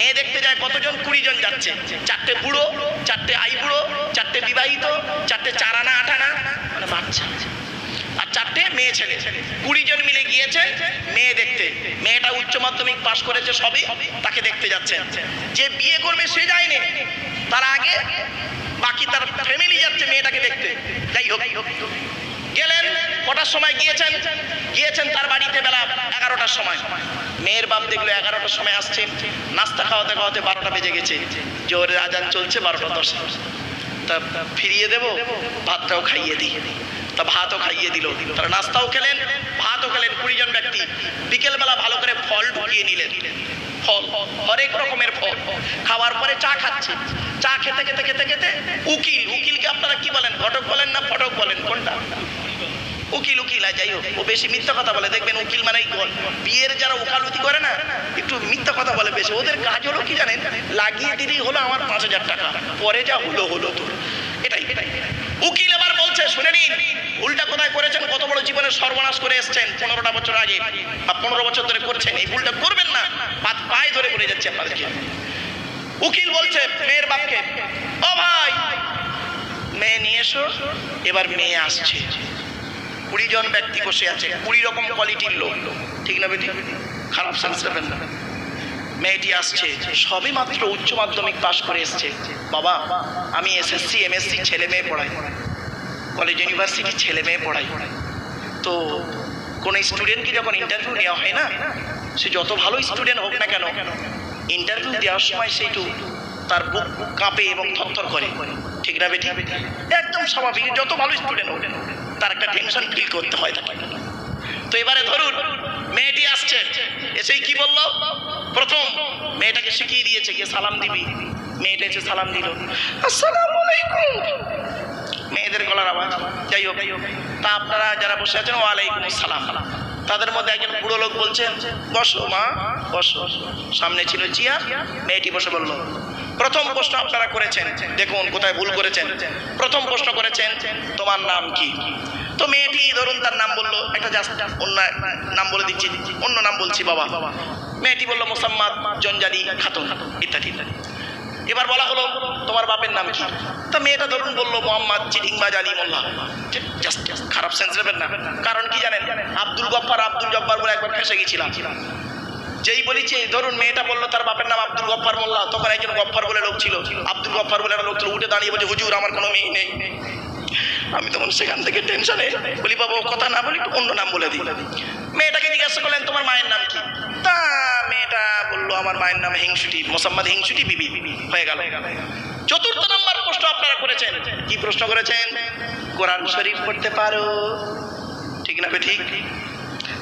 মেয়ে দেখতে যায় কতজন? কুড়ি জন যাচ্ছে। চারটে বুড়ো, চারটে আই বুড়ো, চারটে বিবাহিত, চারটে চারানা আটানা মানে বাচ্চা। আর চারটে মেয়ে ছেলে। কুড়ি জন মিলে গিয়েছে মেয়ে দেখতে। মেয়েটা উচ্চ মাধ্যমিক পাশ করেছে সবে, তাকে দেখতে যাচ্ছে। যে বিয়ে করবে সে যায়নি। তার আগে বাকি তার ফ্যামিলি যাচ্ছে মেয়েটাকে দেখতে। যাই হোক। কটার সময় গিয়েছেন? গিয়েছেন তার বাড়িতে বেলা এগারোটার সময়। মেয়ের বাপ দেখল এগারোটার সময় আসছে। নাস্তা খাওয়াতে খাওয়াতে বারোটা বেজে গেছে। জোরে আজান চলছে, বারোটা দশে। তা ফিরিয়ে দেব? ভাতটাও খাইয়ে দিই। তা ভাতও খাইয়ে দিল। তারা নাস্তাও খেলেন, ভাতও খেলেন কুড়ি জন ব্যক্তি। বিকেলবেলা ভালো করে ফল ঢুকিয়ে নিলেন। ফল, হরেক রকমের ফল। খাওয়ার পরে চা খাচ্ছে। চা খেতে খেতে খেতে খেতে উকিল, উকিলকে আপনারা কি বলেন? ঘটক বলেন না ফটক বলেন? কোনটা? উকিল উকিল যাই হোক, ও বেশি মিথ্যা কথা বলে। দেখবেন উকিল মানে বিয়ের যারা ওকালতি করে না, একটু মিথ্যা কথা বলে বেশি। ওদের কাজ হলো কি জানেন? লাগিয়ে দিলেই হলো আমার পাঁচ হাজার টাকা। পরে যা হলো হলো তোর। এটাই এটাই। উকিল এবার বলছে, শুনে নিন, ভুলটা কোথায় করেছেন? কত বড় জীবনের সর্বনাশ করে এসছেন পনেরোটা বছর আগে বা পনেরো বছর ধরে করছেন। এই ভুলটা করবেন না। পাত পায়ে ধরে বলে যাচ্ছে আপনাদেরকে। উকিল বলছে, মেয়ের বাপকে। ও ভাই, মেয়ে নিয়ে এসো। এবার মেয়ে আসছে। কুড়ি জন ব্যক্তি বসে আছে, কুড়ি রকম কোয়ালিটির লোক। ঠিক না বেটি? খারাপ সেন্স নেবেন না। মেয়েটি আসছে, সবে মাত্র উচ্চ মাধ্যমিক পাশ করে এসছে। বাবা, আমি এসএসসি এমএসসি ছেলে মেয়ে পড়াই। কলেজ ইউনিভার্সিটি ছেলে মেয়ে পড়াই। তো কোনো স্টুডেন্টকে যখন ইন্টারভিউ নেওয়া হয় না, সে যত ভালো স্টুডেন্ট হোক না কেন ইন্টারভিউ দেওয়ার সময় সে একটু তার বুক কাঁপে এবং থরথর করে। ঠিক না বেটি? একদম স্বাভাবিক, যত ভালো স্টুডেন্ট হোক। তার একটা টেনশন ফিল করতে হয় তাকে। তো এবারে ধরুন, মেয়েটি আসছে, এসেই কি বলল? প্রথম, মেয়েটাকে শিখিয়ে দিয়েছে কে, সালাম দিবি। মেয়েটা এসে সালাম দিল। আসসালামু আলাইকুম। মেয়েদের গলার আওয়াজ। যাই হোক, তা আপনারা যারা বসে আছেন, ওয়ালাইকুম আসসালাম। তাদের মধ্যে একজন বুড়ো লোক বলছেন, বসো মা, বসো। সামনে ছিল চেয়ার মেয়েটি বসে বলল প্রথম প্রশ্ন আপনারা করেছেন। দেখুন, কোথায় ভুল করেছেন। প্রথম প্রশ্ন করেছেন, তোমার নাম কি? তো মেয়েটি ধরুন তার নাম বলল, একটা জাস্ট অন্য নাম বলে দিচ্ছি, অন্য নাম বলছি, বাবা। মেয়েটি বলল, মোসাম্মদ, জঞ্জালি, খাতুন, ইত্যাদি ইত্যাদি। এবার বলা হলো, তোমার বাপের নাম কি? তা মেয়েটা ধরুন বলল, মোহাম্মদ চিটিংবাজ আলী মোল্লা। জাস্ট খারাপ সেন্স নেবেন না। কারণ কি জানেন? আব্দুল গফ্ফার আব্দুল জব্বার বলে একবার ফেসে গেছিলাম। যেই বলেছে, ধরুন মেয়েটা বলল, তার বাপের নাম আব্দুল গফ্ফার মোল্লা। তখন একজন গফ্ফার বলে লোক ছিল। আব্দুল গফ্ফার বলে একটা লোক ছিল, উঠে দাঁড়িয়ে বলছে, হুজুর, আমার কোনো মেয়ে নেই। আমি তখন সেখান থেকে টেনশনে বলি, বাবু, কথা না বলি একটু অন্য নাম বলে দিই। মেয়েটাকে জিজ্ঞাসা করলেন, তোমার মায়ের নাম কি? তা মেয়েটা বলল, আমার মায়ের নাম হিংসুটি মোসাম্মদ হিংসুটি বিবি। হয়ে গেল। চতুর্থ নম্বর প্রশ্ন আপনারা করেছেন। কি প্রশ্ন করেছেন? কোরআন শরীফ পড়তে পারো। ঠিক না ঠিক?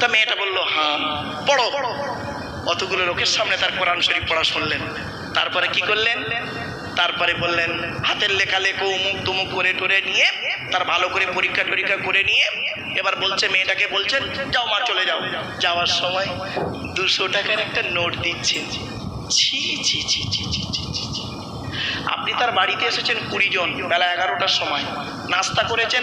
তা মেয়েটা বলল হ্যাঁ পড়ো। অতগুলো লোকের সামনে তার কোরআন শরীফ পড়া শুনলেন তারপরে কি করলেন তারপরে বললেন হাতের লেখা লেখো উমুক তুমুক করে টরে নিয়ে তার ভালো করে পরীক্ষা টরীক্ষা করে নিয়ে এবার বলছে মেয়েটাকে বলছেন যাও মা চলে যাও যাওয়ার সময় দুশো টাকার একটা নোট দিচ্ছে ছি ছি ছি ছি ছি ছি ছি তার বাড়িতে এসেছেন কুড়ি জন বেলা এগারোটার সময় নাস্তা করেছেন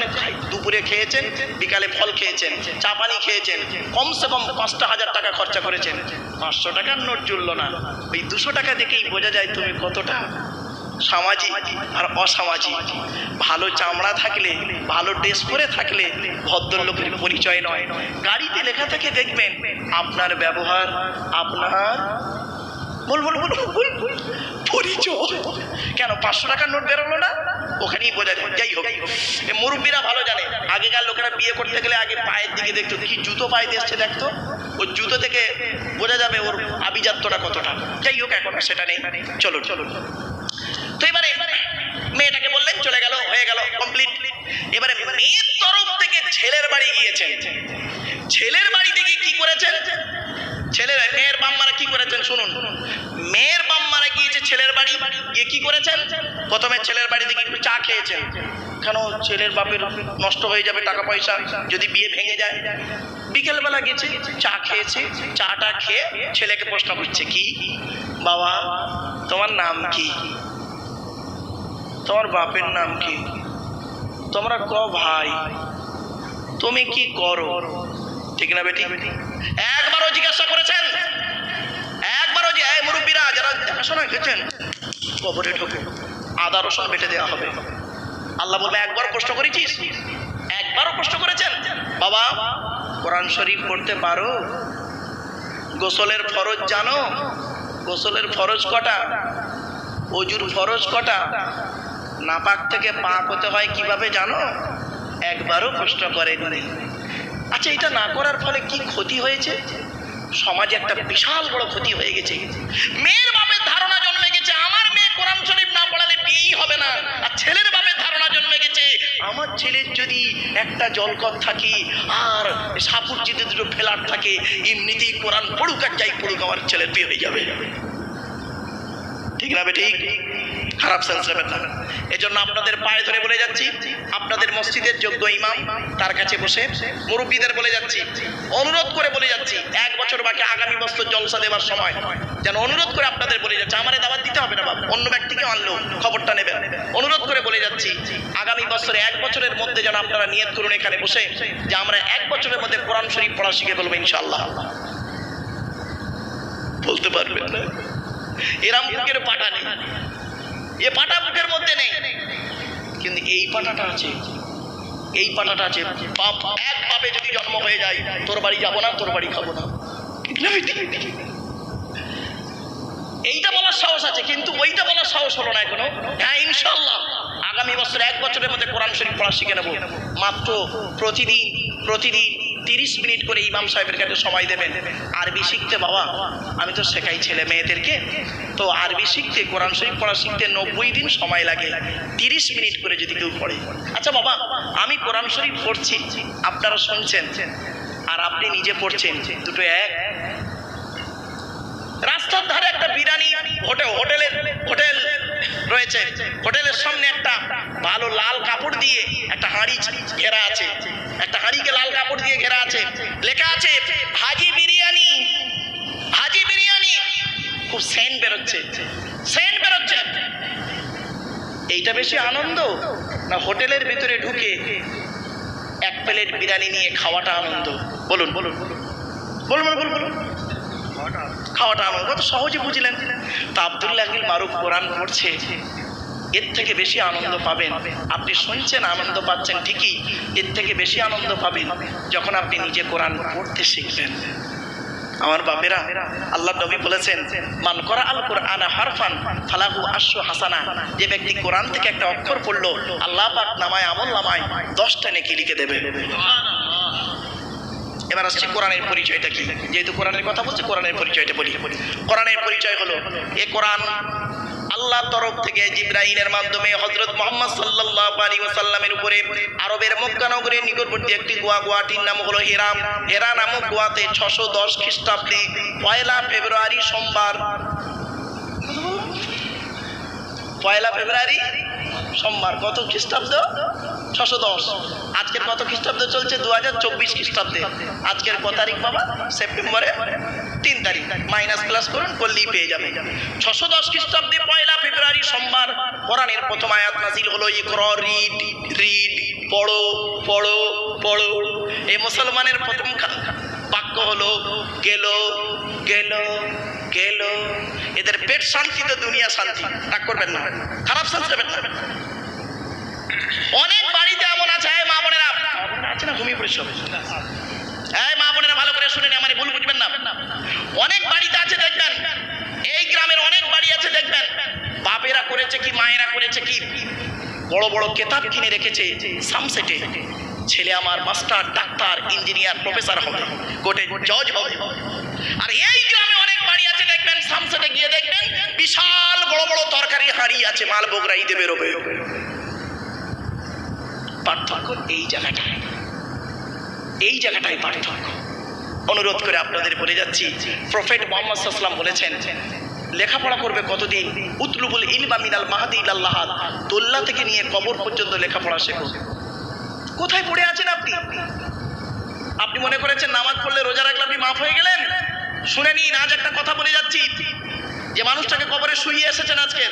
দুপুরে খেয়েছেন বিকালে ফল খেয়েছেন চা পানি খেয়েছেন কমসে কম পাঁচটা হাজার টাকা খরচা করেছেন পাঁচশো টাকার নোট জুড়লো না ওই দুশো টাকা দেখেই বোঝা যায় তুমি কতটা সামাজিক আর অসামাজিক ভালো চামড়া থাকলে ভালো ড্রেস পরে থাকলে ভদ্রলোকের পরিচয় নয় গাড়িতে লেখা থাকে দেখবেন আপনার ব্যবহার আপনার বল বল বল বল। পরিচয় কেন পাঁচশো টাকার নোট বেরোলো না? ওখানেই বোঝা যায় যাই হোক। মুরব্বীরা ভালো জানে, আগেকার লোকেরা বিয়ে করতে গেলে আগে পায়ের দিকে দেখতো, কি জুতো পায়ে দিয়ে এসছে দেখতো? ওর জুতো থেকে বোঝা যাবে ওর আভিজাত্যটা কতটা। যাই হোক, এখন সেটা নেই। চলো চলো তো এবারে মেয়েটাকে বললেন, চলে গেল, হয়ে গেল কমপ্লিট এবারে মেয়ের তরফ থেকে ছেলের বাড়ি গিয়েছেন। ছেলের বাড়িতে গিয়ে কি করেছেন? ছেলের, মেয়ের বাম্মারা কি করেছেন শুনুন। মেয়ের বাম্মারা গিয়েছে ছেলের বাড়ি, গিয়ে কি করেছেন? প্রথমে ছেলের বাড়ি থেকে একটু চা খেয়েছেন। কেন ছেলের বাপের নষ্ট হয়ে যাবে টাকা পয়সা, যদি বিয়ে ভেঙে যায়? বিকেলবেলা গেছে, চা খেয়েছে, চাটা খেয়ে ছেলেকে প্রশ্ন করছে, কি? বাবা, তোমার নাম কি? তোমার বাপের নাম কি? তোমরা ক ভাই? তুমি কি করো? ঠিক না বেটি? একবারও জিজ্ঞাসা করেছেন? একবারও যে, এই মুরব্বীরা, যারা আসো না খেয়েছেন কবরে ঢোকো, আদা, রসুন বেটে দেওয়া হবে। আল্লাহ বলবে একবার কষ্ট করেছিস? একবারও কষ্ট করেছেন? বাবা, কোরআন শরীফ পড়তে পারো। গোসলের ফরজ জানো। গোসলের ফরজ কটা? অজুর ফরজ কটা? নাপাক থেকে পাক হতে হয় কীভাবে জানো? একবারও কষ্ট করেননি। আচ্ছা এটা না করার ফলে কি ক্ষতি হয়েছে? সমাজে একটা বিশাল বড় ক্ষতি হয়ে গেছে। মেয়ের বাপের ধারণা জন্মে গেছে, আমার মেয়ে কোরআন শরীফ না পড়ালে বিয়েই হবে না। আর ছেলের বাপের ধারণা জন্মে গেছে, আমার ছেলের যদি একটা জলকর থাকে আর সাপুর যদি দুটো ফেলার থাকে, এমনিতেই কোরআন পড়ুক আর যাই পড়ুক, আমার ছেলের বিয়ে হয়ে যাবে। ঠিক না বেঠিক খারাপ সেন্স নেবেন না। এজন্য আপনাদের পায়ে ধরে বলে যাচ্ছি, আপনাদের মসজিদের যোগ্য ইমাম তার কাছে বসে মুরব্বীদের বলে যাচ্ছি, অনুরোধ করে বলে যাচ্ছি, এক বছর বাকি আগামী বছর জলসা দেওয়ার সময় যেন অনুরোধ করে আপনাদের বলে যাচ্ছে, আমার দাওয়াত দিতে হবে না বাবা অন্য ব্যক্তিকে আনলেও খবরটা নেবেন। অনুরোধ করে বলে যাচ্ছি, আগামী বছরে এক বছরের মধ্যে যেন আপনারা নিয়ত করুন এখানে বসে, যে আমরা এক বছরের মধ্যে কোরআন শরীফ পড়া শিখে বলব ইনশাআল্লাহ। বলতে পারবেন না। এরাম বুকের পাটা নেই। এ পাটা বুকের মধ্যে নেই। কিন্তু এই পাটাটা আছে। এই পাটাটা আছে, বাপ এক বাপে যদি জন্ম হয়ে যায়, তোর বাড়ি যাব না, তোর বাড়ি খাব না? এইটা বলার সাহস আছে, কিন্তু ওইটা বলার সাহস হলো না এখনও। হ্যাঁ ইনশাল্লাহ আগামী বছর এক বছরের মধ্যে কোরআন শরীফ পড়া শিখে নেব। মাত্র প্রতিদিন প্রতিদিন তিরিশ মিনিট করে ইমাম সাহেবের কাছে সময় দেবেন। আরবি শিখতে বাবা, আমি তো শেখাই ছেলে মেয়েদেরকে। তো আরবি শিখতে, কোরআন শরীফ পড়া শিখতে নব্বই দিন সময় লাগে। তিরিশ মিনিট করে যদি কেউ পড়ে। আচ্ছা বাবা, আমি কোরআন শরীফ পড়ছি, আপনারা শুনছেন। আর আপনি নিজে পড়ছেন, দুটো এক। রাস্তার ধারে একটা বিরিয়ানি হোটেল হোটেলের হোটেল। রয়েছে। হোটেলের সামনে একটা ভালো লাল কাপড় দিয়ে একটা হাঁড়ি ঘেরা আছে। একটা হাঁড়িকে লাল কাপড় দিয়ে ঘেরা আছে। লেখা আছে হাজি বিরিয়ানি হাজি বিরিয়ানি। খুব সেন্ট বেরোচ্ছে। সেন্ট বেরোচ্ছে। এইটা বেশি আনন্দ না হোটেলের ভিতরে ঢুকে এক প্লেট বিরিয়ানি নিয়ে খাওয়াটা আনন্দ? বলুন বলুন। বলুন। বলুন। বলুন। বলুন। খাওয়াটা আমার কত সহজে বুঝলেন? তা আবদুল্লাহ মারুফ কোরআন পড়ছে এর থেকে বেশি আনন্দ পাবেন। আপনি শুনছেন আনন্দ পাচ্ছেন ঠিকই এর থেকে বেশি আনন্দ পাবেন যখন আপনি নিজে কোরআন পড়তে শিখবেন। আমার বাপেরা আল্লাহ নবী বলেছেন মান করা আল কোরআন হারফান ফালাহু আশু হাসানা। যে ব্যক্তি কোরআন থেকে একটা অক্ষর পড়ল আল্লাহ পাক নামায় আমল নামায় দশটা নেকি লিখে দেবে। এবার আসছি কোরআনের পরিচয়টা কি? যেহেতু কোরআনের কথা বলছে, কোরআনের পরিচয়টা বলি। কোরআনের পরিচয় হলো, এ কোরআন আল্লাহ তরফ থেকে জিব্রাইলের মাধ্যমে হজরত মোহাম্মদ সাল্লাহ আলী ওসাল্লামের উপরে আরবের মক্কা নগরের নিকটবর্তী একটি গোয়া গোয়াটির নাম হলো হেরাম। হেরা নামক গোয়াতে ছশো দশ খ্রিস্টাব্দে পয়লা ফেব্রুয়ারি সোমবার, পয়লা ফেব্রুয়ারি সোমবার, কত খ্রিস্টাব্দ? ছশো দশ। আজকের কত খ্রিস্টাব্দ চলছে? দু হাজার চব্বিশ খ্রিস্টাব্দে। আজকের ক তারিখ বাবা? সেপ্টেম্বরে তিন তারিখ। মাইনাস প্লাস করুন, করলেই পেয়ে যাবে। ছশো দশ খ্রিস্টাব্দে পয়লা ফেব্রুয়ারি সোমবার, কোরআনের প্রথম আয়াত নাজিল হলো, ইকর রিড রিড পড়ো পড়ো পড়ো। এই মুসলমানের প্রথম বাক্য হলো, গেল গেল গেল। এদের পেট শান্তি তো দুনিয়া শান্তি। রাগ করবেন না। খারাপ শান্তি না। অনেক বাড়িতে এমন আছে এই মা বোনেরা। আছে না ঘুমিয়ে পড়েছ এই মা বোনেরা ভালো করে শুনে আমার ভুল বুঝবেন না। অনেক বাড়িতে আছে দেখবেন। এই গ্রামের অনেক বাড়ি আছে দেখবেন। বাপেরা করেছে কি মায়েরা করেছে কি? বড় বড় কেতাব কিনে রেখেছে সামসেটে। ছেলে আমার মাস্টার ডাক্তার ইঞ্জিনিয়ার প্রফেসর হবে। কোর্টে জজ হবে। আর এই গ্রামে অনেক বাড়ি আছে দেখবেন সামসেটে গিয়ে দেখবেন বিশাল বড় বড় তরকারি হাঁড়ি আছে মাল বগরা ঈদে বেরোবে। পার্থক্য এই জায়গাটায়। এই জায়গাটায় পার্থক্য। অনুরোধ করে আপনাদের বলে যাচ্ছি, প্রফেট মোহাম্মদ সাল্লাম বলেছেন, লেখাপড়া করবে কতদিন? উতলুবুল ইলবা মিনাল মাহাদি ইলাল্লাহ, দোল্লা থেকে নিয়ে কবর পর্যন্ত লেখাপড়া শেখো। কোথায় পড়ে আছেন আপনি? আপনি মনে করেছেন নামাজ পড়লে রোজা রাখলে আপনি মাফ হয়ে গেলেন? শুনে নিন, আজ একটা কথা বলে যাচ্ছি। যে মানুষটাকে কবরে শুইয়ে এসেছেন আজকে,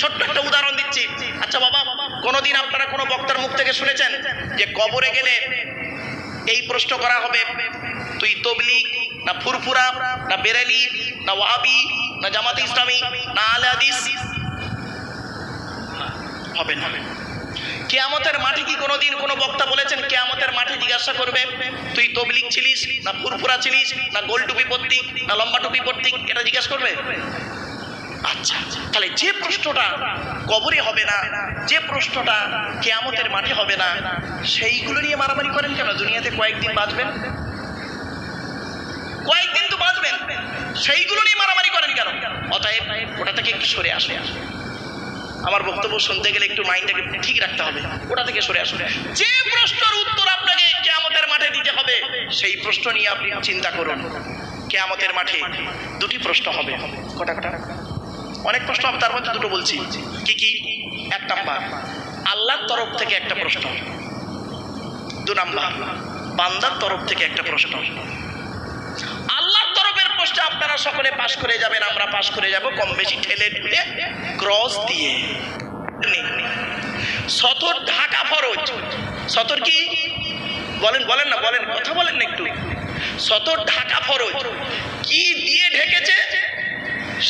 ছোট্ট একটা উদাহরণ দিচ্ছি। আচ্ছা বাবা কোনোদিন আপনারা কোনো বক্তার মুখ থেকে শুনেছেন যে কবরে গেলে এই প্রশ্ন করা হবে, তুই তবলিগ না ফুরফুরা, না বেরেলি, না ওয়াবি না জামাতে ইসলামী, না আলে হাদিস? হবে না। কেয়ামতের মাঠে কি কোনোদিন কোনো বক্তা বলেছেন, কেয়ামতের মাঠে জিজ্ঞাসা করবে, তুই তবলিক ছিলিস, না ফুরফুরা ছিলিস, না গোল টুপি পত্তিক না লম্বা টুপি পত্তিক এটা জিজ্ঞাসা করবে? আচ্ছা তাহলে যে প্রশ্নটা কবরে হবে না, যে প্রশ্নটা কেয়ামতের মাঠে হবে না, সেইগুলো নিয়ে মারামারি করেন কেন? দুনিয়াতে কয়েকদিন বাঁচবেন? কয়েকদিন তো বাঁচবেন। সেইগুলো নিয়ে মারামারি করেন কেন? অতএব ওটা থেকে একটু সরে আসে। আমার বক্তব্য শুনতে গেলে একটু মাইন্ডটাকে ঠিক রাখতে হবে। ওটা থেকে সরে আসুন। যে প্রশ্নের উত্তর আপনাকে কেয়ামতের মাঠে দিতে হবে, সেই প্রশ্ন নিয়ে আপনি চিন্তা করুন। কেয়ামতের মাঠে দুটি প্রশ্ন হবে। কটা কটা? অনেক প্রশ্ন হবে তার মধ্যে দুটো বলছি। কি কি? এক নাম্বার, আল্লাহর তরফ থেকে একটা প্রশ্ন। দু নাম্বার, বান্দার তরফ থেকে একটা প্রশ্ন। আল্লাহর তরফের প্রশ্নে আপনারা সকলে পাশ করে যাবেন, আমরা পাশ করে যাব। কম বেশি ঠেলে ঠুলে ক্রস দিয়ে। সতর ঢাকা ফরজ। সতর কি? বলেন বলেন না, বলেন, কথা বলেন না একটু। সতর ঢাকা ফরজ। কি দিয়ে ঢেকেছে?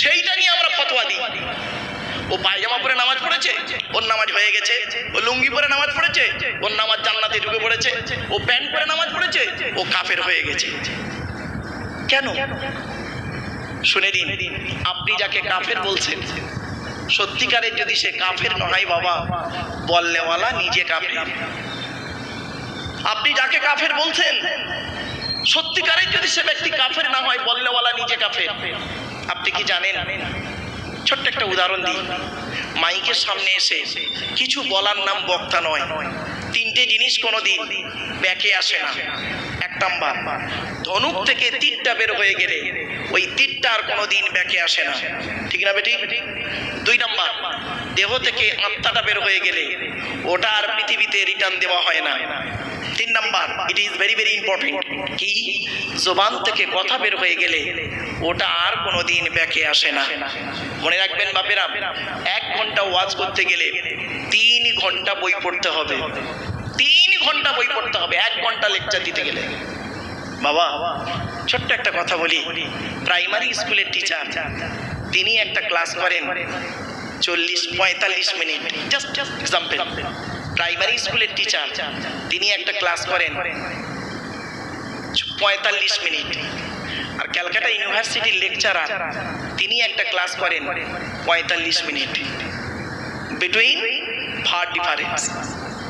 সেইটা নিয়ে আমরা ফতোয়া দিই। ও পায়জামা পরে নামাজ পড়েছে, ওর নামাজ হয়ে গেছে, ও লুঙ্গি পরে নামাজ পড়েছে, ওর নামাজ জান্নাতে ঢুকে পড়েছে, ও প্যান্ট পরে নামাজ পড়েছে, ও কাফের হয়ে গেছে। কেন? শুনে দিন, আপনি যাকে কাফের বলছেন, সত্যিকারের যদি সে কাফের নয় বাবা বললেওয়ালা নিজে কাফের। আপনি যাকে কাফের বলছেন, সত্যিকারের যদি সে ব্যক্তি কাফের না হয় বললেওয়ালা নিজে কাফের। আপনি কি জানেন? ছোট্ট একটা উদাহরণ দিই। মাইকের সামনে এসে কিছু বলার নাম বক্তা নয়। তিনটে জিনিস কোনো দিন ব্যাকে আসে না। এক নাম্বার, ধনুক থেকে তীরটা বের হয়ে গেলে ওই তীরটা আর কোনো দিন ব্যাকে আসে না। ঠিক না বেটি? দুই নাম্বার, দেহ থেকে আত্মাটা বের হয়ে গেলে ওটা আর পৃথিবীতে রিটার্ন দেওয়া হয় না। তিন number it is very very important কি? জোবান থেকে কথা বের হয়ে গেলে ওটা আর কোনো দিন ব্যাকে আসে না। মনে রাখবেন বাপেরা, এক ঘণ্টা ওয়াজ করতে গেলে তিন ঘণ্টা বই পড়তে হবে। তিন ঘণ্টা বই পড়তে হবে, এক ঘণ্টা লেকচার দিতে গেলে। বাবা, ছোট্ট একটা কথা বলি। প্রাইমারি স্কুলের টিচার তিনি একটা ক্লাস করেন চল্লিশ পঁয়তাল্লিশ minute. Just just example primary স্কুলের টিচার তিনি একটা ক্লাস করেন পঁয়তাল্লিশ মিনিট। আর ক্যালকাটা ইউনিভার্সিটির লেকচারার তিনি একটা ক্লাস করেন পঁয়তাল্লিশ মিনিট। বিটুইন ফার ডিফারেন্স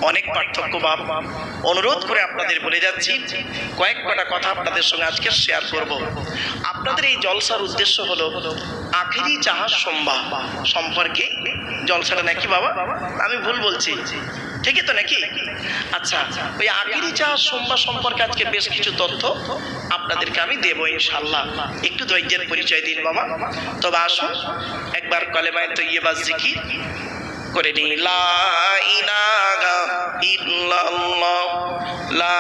অনেক পার্থক্য বাপ। অনুরোধ করে আপনাদের বলে যাচ্ছি, কয়েক কটা কথা আপনাদের সঙ্গে আজকে শেয়ার করব। আপনাদের এই জলসার উদ্দেশ্য হলো, আখেরি জাহাজ সম্ভা সম্পর্কে। জলসাটা নাকি বাবা? আমি ভুল বলছি। ঠিকই তো নাকি? আচ্ছা ওই আখেরি জাহাজ সোমবার সম্পর্কে আজকে বেশ কিছু তথ্য আপনাদেরকে আমি দেবো ইনশাল্লাহ একটু ধৈর্যের পরিচয় দিন বাবা। তবে আসুন, একবার কলেমায় তো ইয়ে বাস জিকির করে নি লা ইলাহা ইল্লাল্লাহ, লা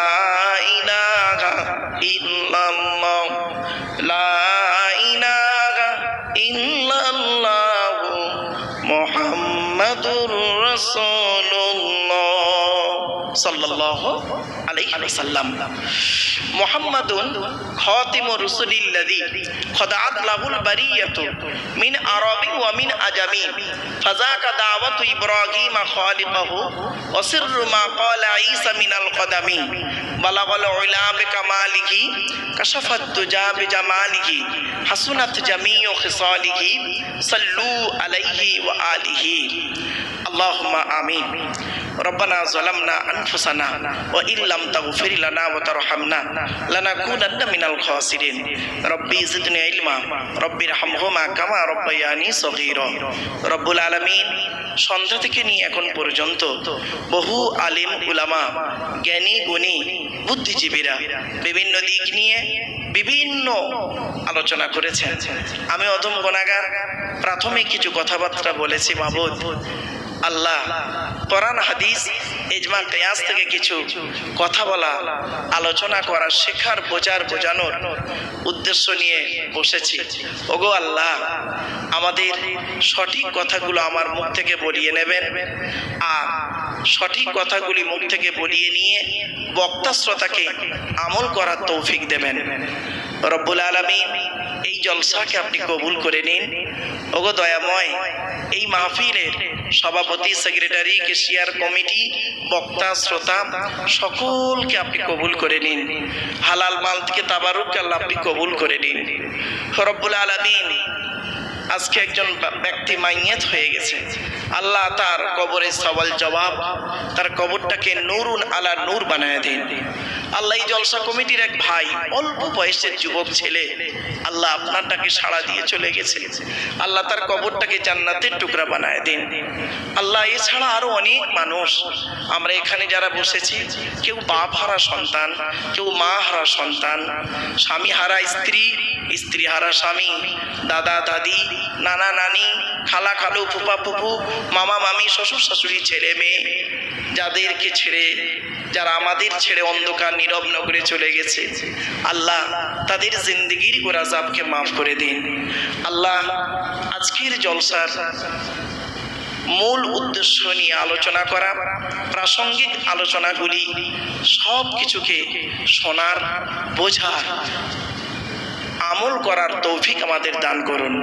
সাল্লাল্লাহু আলাইহি ওয়াসাল্লাম। মুহাম্মাদুন খাতিমু রুসুলিল্লাযী খদাআত লাহুল বারিয়াতু মিন আরাবি ওয়া মিন আজামি। ফাযাকা দাওয়াতু ইব্রাহিম খালিকাহু ওয়া সিররু মা ক্বালা ঈসা মিনাল কদামি। বালাগাল উলা বিকামালিহি কাশাফাত তুজা বিজামালিহি হাসুনাত জামিউ খিসালিহি সাল্লু আলাইহি ওয়া আলিহি। আল্লাহুম্মা আমিন। ربنا ظلمنا أنفسنا وإن لم تغفر لنا وترحمنا لنكونن من الخاسرين ربي زدني علما ربي ارحمهما كما ربياني صغيرا رب العالمين সন্ধ্যা থেকে নিয়ে এখন পর্যন্ত বহু আলিম উলামা জ্ঞানী গুণী বুদ্ধিজীবীরা বিভিন্ন দিক নিয়ে বিভিন্ন আলোচনা করেছেন আমি অধম গণাগার প্রাথমিক কিছু কথাবার্তা বলেছি মাবুদ আল্লাহ কোরআন, হাদিস, ইজমা, কেয়াস থেকে কিছু কথা বলা, আলোচনা করা, শেখার, বোঝার, বোঝানোর উদ্দেশ্য নিয়ে বসেছি। ওগো আল্লাহ, আমাদের সঠিক কথাগুলো আমার মুখ থেকে বলিয়ে নেবেন আর সঠিক কথাগুলি মুখ থেকে বলিয়ে নিয়ে বক্তা শ্রোতাকে আমল করার তৌফিক দেবেন। রব্বুল আলমিন এই জলসাকে আপনি কবুল করে নিন। ওগো দয়াময়, এই মাহফিলের সভাপতি, সেক্রেটারি, কেশিয়ার কমিটি, বক্তা, শ্রোতা, সকলকে আপনি কবুল করে নিন। হালাল মাল থেকে তাবারুক আল্লাহ আপনি কবুল করে নিন। রব্বুল আলমিন আজকে একজন ব্যক্তি মাইয়াত হয়ে গেছে। আল্লাহ তার কবরের সওয়াল জবাব তার কবরটাকে নুরুন আলা নূর বানায় দিন। আল্লাহ জলসা কমিটির এক ভাই, অল্প বয়সের যুবক ছেলে। আল্লাহ আপনারটাকে সাড়া দিয়ে চলে গেছে। আল্লাহ তার কবরটাকে জান্নাতের টুকরা বানায় দিন। আল্লাহ এছাড়া আরও অনেক মানুষ। আমরা এখানে যারা বসেছি, কেউ বাপ হারা সন্তান, কেউ মা হারা সন্তান, স্বামী হারা স্ত্রী স্ত্রী হারা স্বামী, দাদা, দাদি, নানা, নানি, খালা, খালু, ফুপা, ফুপু, মামা, মামি, শ্বশুর, শাশুড়ি, ছেলে, মেয়ে, যাদেরকে ছেড়ে, যারা আমাদের ছেড়ে অন্ধকার নীরব নগরে চলে গেছে। আল্লাহ তাদের জিন্দগির গোরাজাবকে মাফ করে দিন। আল্লাহ আজকের জলসার মূল উদ্দেশ্য নিয়ে আলোচনা করা, প্রাসঙ্গিক আলোচনাগুলি সব কিছুকে শোনার, বোঝার, আমল করার তৌফিক আমাদের দান করুন।